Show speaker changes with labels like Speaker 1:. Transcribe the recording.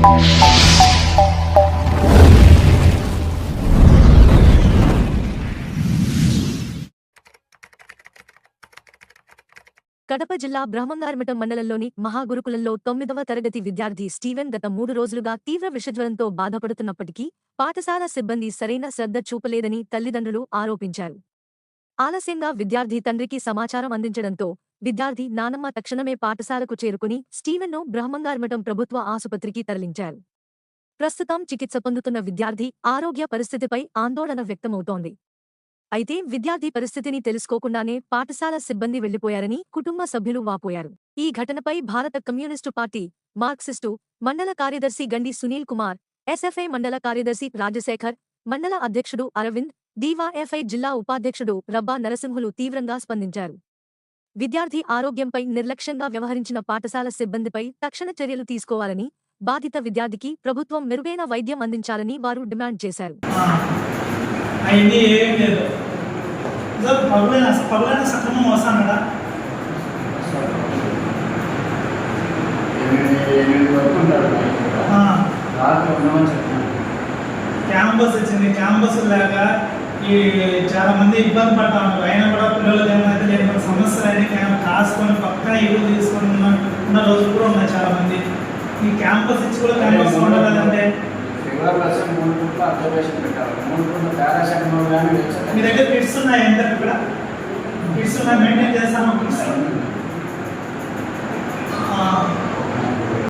Speaker 1: కడప జిల్లా బ్రహ్మంగారమఠం మండలంలోని మహాగురుకులంలో తొమ్మిదవ తరగతి విద్యార్థి స్టీవెన్ గత మూడు రోజులుగా తీవ్ర విషజ్వరంతో బాధపడుతున్నప్పటికీ పాఠశాల సిబ్బంది సరైన శ్రద్ధ చూపలేదని తల్లిదండ్రులు ఆరోపించారు. ఆలస్యంగా విద్యార్థి తండ్రికి సమాచారం అందించడంతో విద్యార్థి నానమ్మ తక్షణమే పాఠశాలకు చేరుకుని స్టీవెన్ను బ్రహ్మంగారమఠం ప్రభుత్వ ఆసుపత్రికి తరలించారు. ప్రస్తుతం చికిత్స పొందుతున్న విద్యార్థి ఆరోగ్య పరిస్థితిపై ఆందోళన వ్యక్తమవుతోంది. అయితే విద్యార్థి పరిస్థితిని తెలుసుకోకుండానే పాఠశాల సిబ్బంది వెళ్ళిపోయారని కుటుంబ సభ్యులు వాపోయారు. ఈ ఘటనపై భారత కమ్యూనిస్టు పార్టీ మార్క్సిస్టు మండల కార్యదర్శి గండి సునీల్ కుమార్ ఎస్ఎఫ్ఐ మండల కార్యదర్శి రాజశేఖర్ మండల అధ్యక్షుడు అరవింద్ డివైఎఫ్ఐ జిల్లా ఉపాధ్యక్షుడు రబ్బా నరసింహులు తీవ్రంగా స్పందించారు. విద్యార్థి ఆరోగ్యంపై నిర్లక్ష్యంగా వ్యవహరించిన పాఠశాల సిబ్బందిపై తక్షణ చర్యలు తీసుకోవాలని బాధిత విద్యార్థికి ప్రభుత్వం మెరుగైన వైద్యం అందించాలని వారు డిమాండ్ చేశారు.
Speaker 2: క్యాంపస్ వచ్చింది. క్యాంపస్ లేక ఈ చాలా మంది ఇబ్బంది పడతా ఉన్నారు. అయినా కూడా పిల్లలకి ఏమైతే లేని సమస్యలు అని క్యాంప్ కాసుకొని పక్కన ఇల్లు తీసుకొని ఉన్న ఉన్న రోజులు కూడా ఉన్నాయి చాలా మంది. ఈ క్యాంపస్ ఇచ్చి కూడా క్యాంపస్ ఉండదంటే మీ దగ్గర కిట్స్ ఉన్నాయి ఎంత ఇక్కడ కిట్స్ ఉన్నాయి? మెయింటైన్ చేస్తాము కిట్స్